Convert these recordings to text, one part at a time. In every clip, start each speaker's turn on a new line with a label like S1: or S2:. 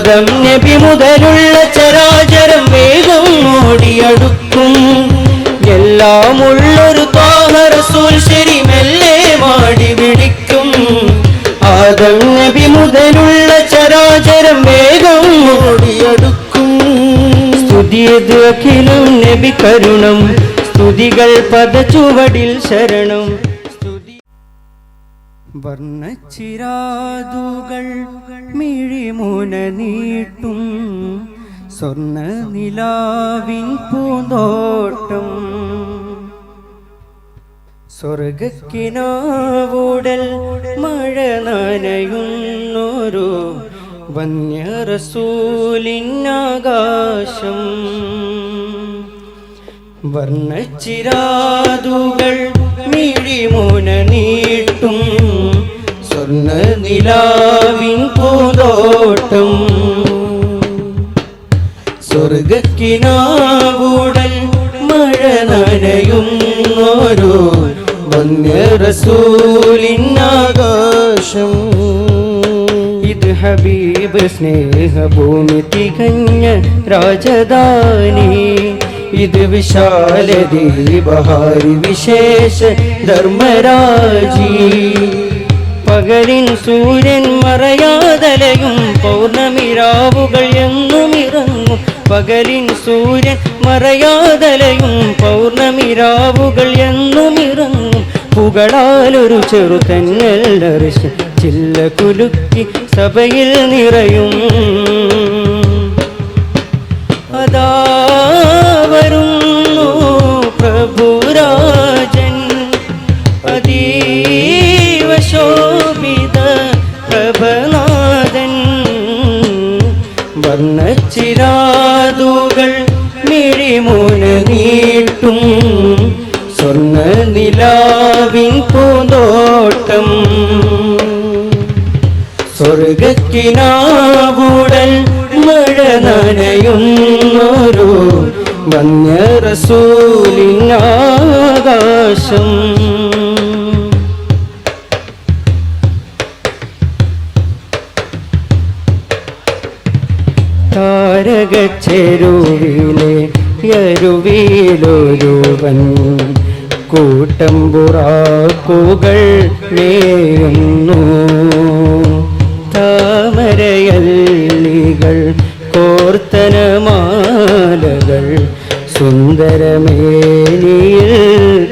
S1: ആദം നബി മുതലുള്ള ചരാചരം വേഗം ഓടിയടുക്കും. എല്ലാമുള്ളൊരു ഉള്ളൊരു റസൂൽ ശരി മെല്ലെ മാടി വിളിക്കും. ആദം നബി മുതലുള്ള ചരാചരം വേഗം ഓടിയടുക്കും. സ്തുതിയത് അഖിലും നബി കരുണം. സ്തുതികൾ പദചുവടിൽ ശരണം. വർണച്ചിരാതുകൾ മിഴിമുന നീട്ടും സ്വർണ നിലാവിൻ പൂന്തോട്ടം. സ്വർഗക്കിനാവൂടൽ മഴ നനയുന്നൊരു വന്യറസൂലിനാകാശം. വർണച്ചിരാതുകൾ സ്വർണ നിലാവിൻ പൂന്തോട്ടം. സ്വർഗക്കിനാവുടൻ മഴ നനയുന്നൊരു വന്യറസൂലിനാകാശം. ഇത് ഹബീബ് സ്നേഹഭൂമി തികഞ്ഞ രാജധാനി. ഇത് വിശാലതി വിശേഷ ധർമ്മരാജി. പകലിൻ സൂര്യൻ മറയാതലയും പൗർണമിരാവുകൾ എന്നും ഇറങ്ങും പകലിൻ സൂര്യൻ മറയാതലയും പൗർണമിരാവുകൾ എന്നും ഇറങ്ങും പുകളാലൊരു ചെറുതന്നൽ ചില്ല കുലുക്കി സഭയിൽ നിറയും. വർണച്ചിരാതുകൾ മിഴിമുന നീട്ടും. സ്വർണ നിലാവിൻ പൂന്തോട്ടം. സ്വർഗക്കിനാവുടൽ മഴ നനയുന്നൊരു വന്യറസൂലിനാകാശം താരകച്ചെരുവിലെ യരുവിലൊരുവൻ കൂട്ടം പുറാക്കുകൾ നേയുന്നു താമരയല്ലികൾ കോർത്തനമാലകൾ സുന്ദരമേനിയിൽ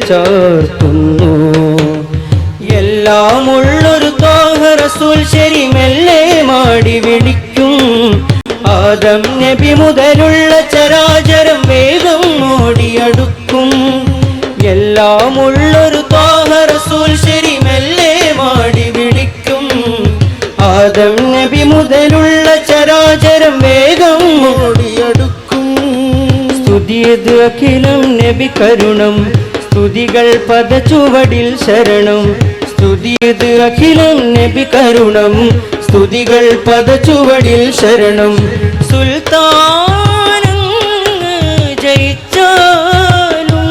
S1: ചാർത്തുന്നു. എല്ലാമുള്ളൊരു താഹറസൂൽ ശരി മെല്ലെ മാടി വിളിക്കും. ആദം നബി മുതലുള്ള ചരാചരം വേഗം ഓടിയടുക്കും. എല്ലാമുള്ളൊരു താഹറസൂൽ ശരി മെല്ലെ മാടി വിളിക്കും. ആദം നബി മുതലുള്ള ചരാചരം വേഗം ഓടിയടുക്കും. സ്തുതിയത് അഖിലം നബി കരുണം. സ്തുതികൾ പദചുവടിൽ ശരണം. സ്തുതിയത് അഖിലം നബി കരുണം. സ്തുതികൾ പദചുവടിൽ ശരണം. സുൽത്താനം ജയിച്ചാലും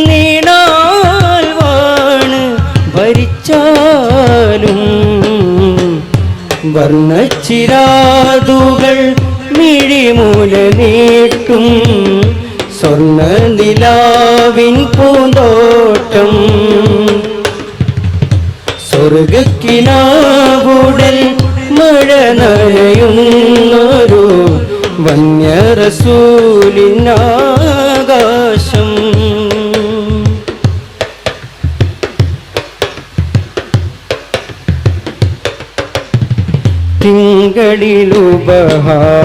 S1: നീണാൽ വാണ് ഭരിച്ചാലും വർണച്ചിരാതുകൾ മിഴിമൂല നീട്ടും സ്വർണ നിലാവിൻ പൂന്തോട്ടം സ്വർഗക്കിനാവുടൽ വന്യറസൂലിനാകാശം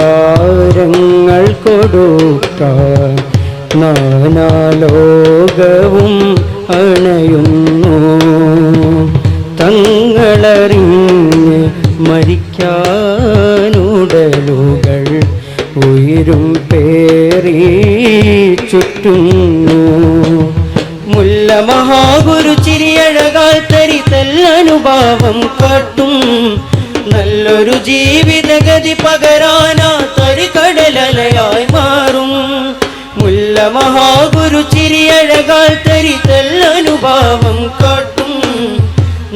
S1: തിങ്കളിലുപഹാരങ്ങൾ കൊടുക്കാൻ നാനാലോകവും അണയുന്നു. തങ്ങളറിഞ്ഞ് മരിക്കാനുടലുകൾ ഉയരും പേറി ചുറ്റുന്നു. മുല്ല മഹാഗുരു ചിരിയഴകാൽ തരിതല്ലനുഭാവം കാട്ടും. നല്ലൊരു ജീവിതഗതി പകരാനാ തരികടലയായി മാറും. മുല്ല മഹാഗുരു ചിരിയഴകാൽ തരിതല്ലനുഭാവം കാട്ടും.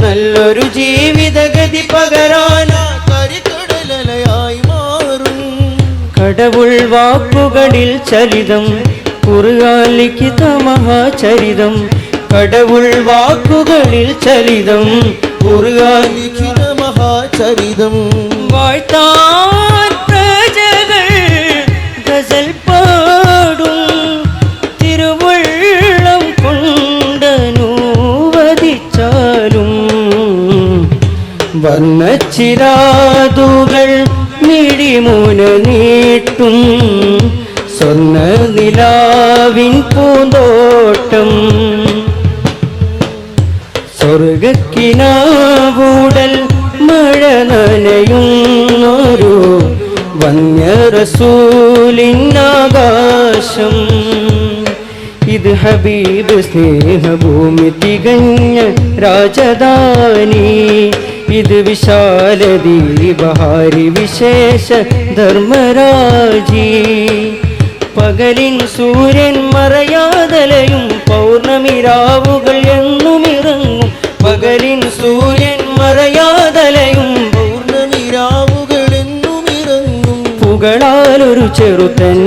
S1: നല്ലൊരു ജീവിതഗതി പകരാനാ கடவுள் வாக்குகளில் சரிதம் குருகாலிக்கித மகாச்சரிதம் கடவுள் வாக்குகளில் சரிதம் குருகாலிக்கித
S2: மகாச்சரிதம் வாழ்த்தார்
S1: பிரஜகள் கசல் பாடும் திருவுள்ளம் கொண்ட நூவதிச்சாலும். வர்ணச்சிராதுகள் മിഴിമുന നീട്ടും. സ്വർണ നിലാവിൻ പൂന്തോട്ടം. സ്വർഗക്കിനാവൂടൽ മഴ നനയുന്നൊരു വന്യറസൂലിനാകാശം. ഇത് ഹബീബ് സ്നേഹഭൂമി തികഞ്ഞ രാജധാനി. ഇത് വിശാലതി ബഹാരി വിശേഷ ധർമ്മരാജി. പകലിൻ സൂര്യൻ മറയാതലയും പൗർണമി രാവുകൾ എന്നും ഇറങ്ങും പകലിൻ സൂര്യൻ മറയാതലയും
S2: രാവുകൾ ഇറങ്ങും
S1: പുകളാലൊരു ചെറുതൻ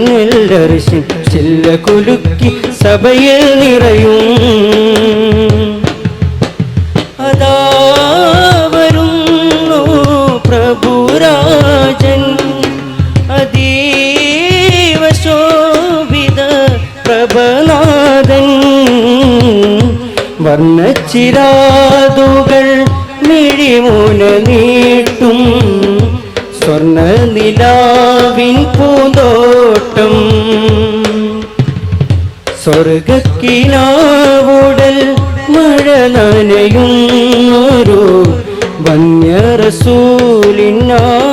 S1: ദർശി ചില്ല കുലുക്കി സഭയിൽ നിറയും. അതാ വർണച്ചിരാതുകൾ മിഴിമുന നീട്ടും. സ്വർണ നിലാവിൻ പൂന്തോട്ടം. സ്വർഗക്കിനാവുടൽ മഴ നനയുന്നൊരു വന്യറസൂലിനാകാശം